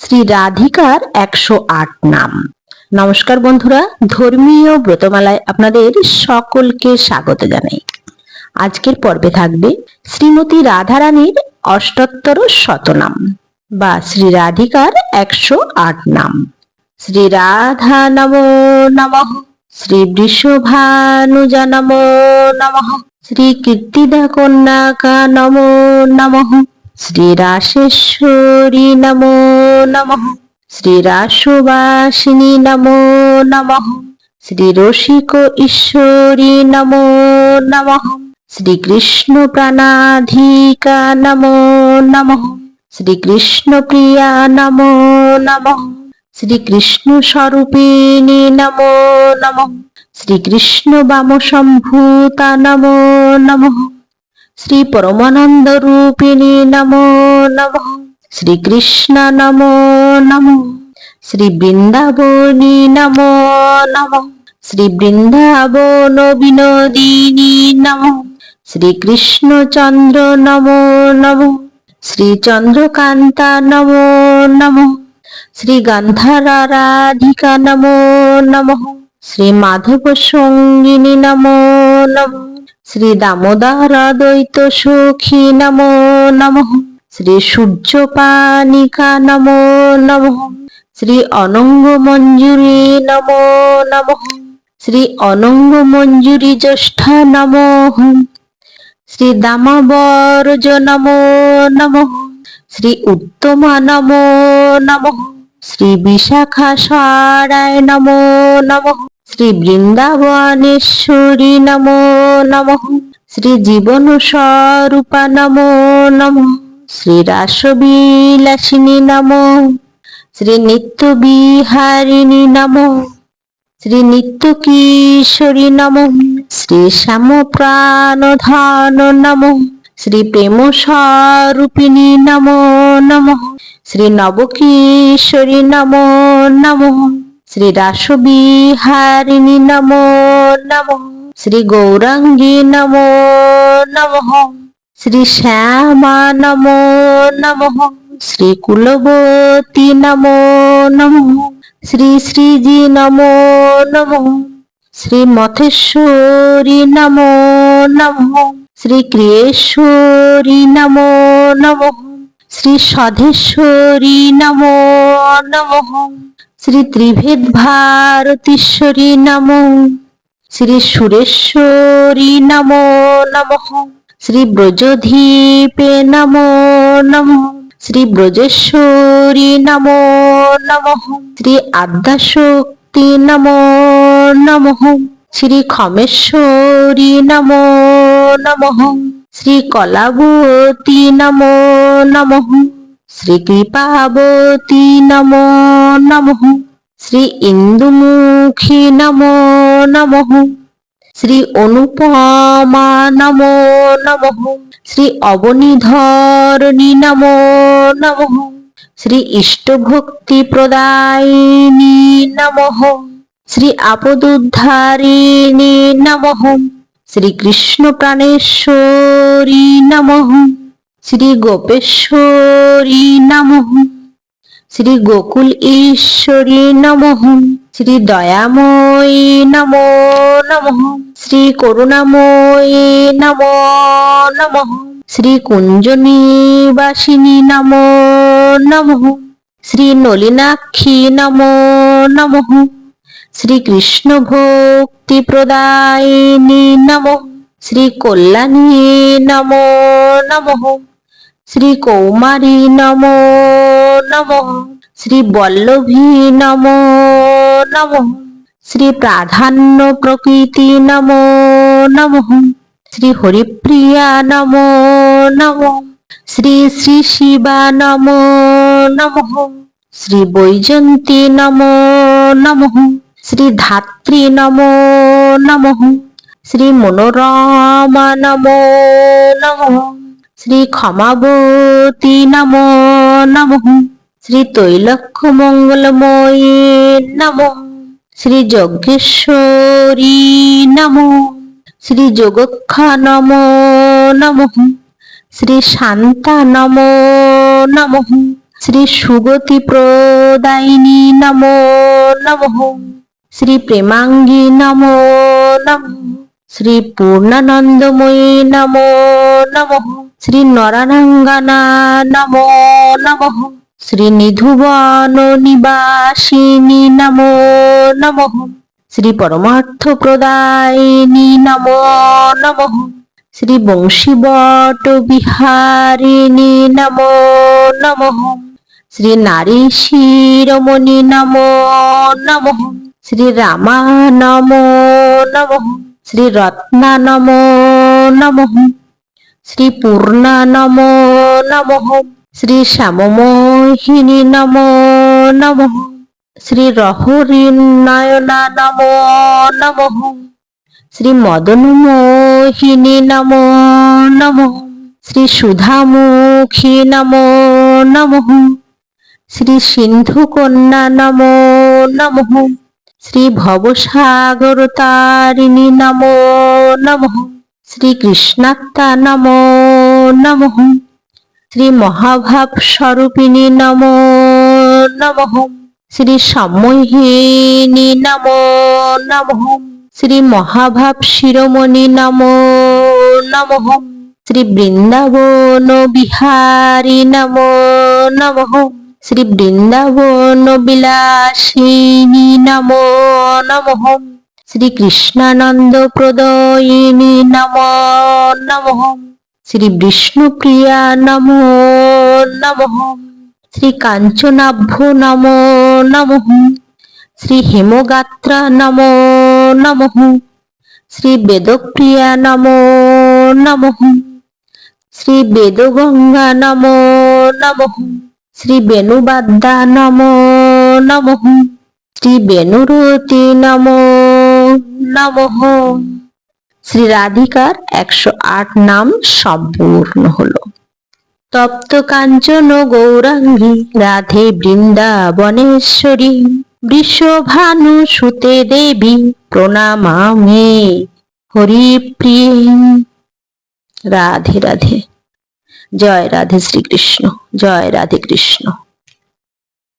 শ্রী রাধিকার একশো আট নাম। নমস্কার বন্ধুরা, ধর্মীয় ব্রতমালায় আপনাদের সকলকে স্বাগত জানাই। আজকের পর্বে থাকবে শ্রীমতী রাধারানীর অষ্টোত্তর শতনাম বা শ্রী রাধিকার একশো আট নাম। শ্রী রাধা নমো নমঃ, শ্রী বৃষভানুজা নমো নমঃ, শ্রী কীর্তিদা কন্যাকা নমো নমঃ। শ্রী রাসেশ্বরী নমো নমঃ। শ্রী রাসবাসিনী নমো নমঃ। শ্রী রসিক ঈশ্বরী নমো নমঃ। শ্রীকৃষ্ণ প্রাণাধিকা নমো নমঃ। শ্রীকৃষ্ণ প্রিয়া নমো নমঃ। শ্রীকৃষ্ণ স্বরূপিণী নমো নমঃ। শ্রীকৃষ্ণ বাম সম্ভূতা নমো নমঃ। শ্রী পরমানন্দ রূপিণী নমো নমঃ শ্রীকৃষ্ণ নমো নমঃ শ্রী বৃন্দাবনী নমো নমঃ শ্রী বৃন্দাবন বিনোদিনী নমঃ শ্রীকৃষ্ণ চন্দ্র নমো নমঃ শ্রী চন্দ্রকান্তা নমো নমঃ শ্রী গান্ধারা রাধিকা নমো নমঃ শ্রী মাধব সঙ্গিনী নমো নমঃ শ্রী দামোদর দ্বৈত সখী নমো নমঃ। শ্রী সূর্য পানিকা নমো নমঃ। শ্রী অনঙ্গ মঞ্জুরি নমো নমঃ। শ্রী অনঙ্গ মঞ্জুরি জ্যেষ্ঠা নমঃ শ্রী দামাবরজ নমো নমঃ। শ্রী উত্তমা নমো নমঃ। শ্রী বিশাখা সারায় নমো নমঃ। শ্রী বৃন্দাবনেশ্বরী নমো নমঃ। শ্রী জীবন স্বরূপা নমো নমঃ। শ্রী রাসবিলাসিনী নমো। শ্রী নিত্য বিহারিণী নমো। শ্রী নিত্য কিশোরী নমঃ। শ্রী শ্যাম প্রাণধান নমঃ। শ্রী প্রেম স্বরূপিণী নমো নমঃ। শ্রী নবকিশোরী নমো নমঃ। শ্রী রাসবিহারিণী নমো নমঃ শ্রী গৌরাঙ্গী নমো নমঃ শ্রী শ্যামা নমো নমঃ শ্রী কুলবতী নমো নমঃ শ্রী শ্রীজি নমো নমঃ শ্রী মথেশ্বরী নমো নমঃ শ্রী ক্রিয়েশ্বরী নম নমঃ শ্রী সধেশ্বরী নমো নমঃ শ্রী ত্রিভেদ ভারতীশ্বরী নমো। শ্রী সুরেশ্বরী নমো নমঃ। শ্রী ব্রজধীপে নমো নমঃ। শ্রী ব্রজেশ্বরী নমো নমঃ। শ্রী আদ্যাশক্তি নমো নমঃ। শ্রী খমেশ্বরী নমো নমঃ। শ্রী কলাবতী নমো নমঃ। কৃপাবতী নমো নমঃ। শ্রী ইন্দুমুখী নমো নমঃ। শ্রী অনুপমা নমো নমঃ। শ্রী অবনীধরণী নমো নমঃ। শ্রী ইষ্টভক্তি প্রদায়িনী নমঃ। শ্রী আপদুদ্ধারিণী নমঃ। শ্রী কৃষ্ণ প্রাণেশ্বরী নমঃ। শ্রী গোপেশ্বরী নমঃ। শ্রী গোকুল ঈশ্বরী নমঃ। শ্রী দয়াময়ী নমো নমঃ। শ্রী করুণাময়ী নমো নমঃ। শ্রী কুঞ্জনিবাসিনী নমো নমঃ। শ্রী নলিনাক্ষী নমো নমঃ। শ্রী কৃষ্ণ ভক্তি প্রদায়িনী নমঃ। শ্রী কল্যাণী নমো নমঃ। শ্রী কৌমারী নমো নমঃ, শ্রী বল্লভী নমো নমঃ, শ্রী প্রাধান্য প্রকৃতি নমো নমঃ, শ্রী হরিপ্রিয়া নমো নমঃ, শ্রী শ্রী শিবা নমো নমঃ, শ্রী বৈজন্তী নমো নমঃ, শ্রী ধাত্রী নমো নমঃ, শ্রী মনোরমা নমো নমঃ। শ্রী ক্ষমাবতী নমো নমঃ। শ্রী তৈলক্ষ মঙ্গলময়ী নমঃ। শ্রী যজ্ঞেশ্বরী নমঃ। শ্রী যোগক্ষা নমো নমঃ। শ্রী শান্তা নমো নমঃ। শ্রী সুগতি প্রদায়িনী নমো নমঃ। শ্রী প্রেমাঙ্গী নমো নমঃ। শ্রী পূর্ণানন্দময়ী নমো নমঃ শ্রী নরানঙ্গনা নমো নমঃ শ্রী নিধুবন নিবাসিনী নমো নমঃ শ্রী পরমার্থ প্রদায়িনী নমো নমঃ শ্রী বংশীবট বিহারিণী নমো নমঃ শ্রী নারী শিরোমণি নমো নমঃ শ্রী রামা নমো নমঃ শ্রী রত্না নমো নমঃ। শ্রী পূর্ণা নমো নমঃ। শ্রী শ্যামমোহিনী নমো নমঃ। শ্রী রহরী নয়না নমো নমঃ। শ্রী মদন মোহিনী নমো নমঃ। শ্রী সুধামুখী নমো নমঃ। শ্রী সিন্ধু কন্যা নমো নমঃ। শ্রী ভবসাগর তারিণী নমো নমঃ। শ্রী কৃষ্ণাত্মা নমো নমঃ। শ্রী মহাভাব স্বরূপিণী নমো নমঃ। শ্রী সম্মোহিনী নমো নমঃ। শ্রী মহাভাব শিরোমণি নমো নমঃ। শ্রী বৃন্দাবন বিহারী নমো নমঃ। শ্রী বৃন্দাবন বিলাসিনী নমো নমঃ। শ্রী কৃষ্ণানন্দ প্রদয়িনী নমো নমঃ। শ্রী বিষ্ণুপ্রিয়া নমো নমঃ। শ্রী কাঞ্চনাভ্য নমো নমঃ। শ্রী হেমগাত্রা নমো নমঃ। শ্রী বেদপ্রিয়া নমো নমঃ। শ্রী বেদগঙ্গা নমো নমঃ। শ্রী বেণুবাদ্দা নমো, নমঃ। শ্রী বেণুরতি নমো, নমঃ। শ্রী রাধিকার একশো আট নাম সম্পূর্ণ হলো। তপ্ত কাঞ্চন গৌরাঙ্গী, রাধে বৃন্দাবনেশ্বরী, বৃষভানু সুতে দেবী, প্রণামামে, হরিপ্রিয়ে। রাধে রাধে। জয় রাধে শ্রীকৃষ্ণ জয় রাধে কৃষ্ণ।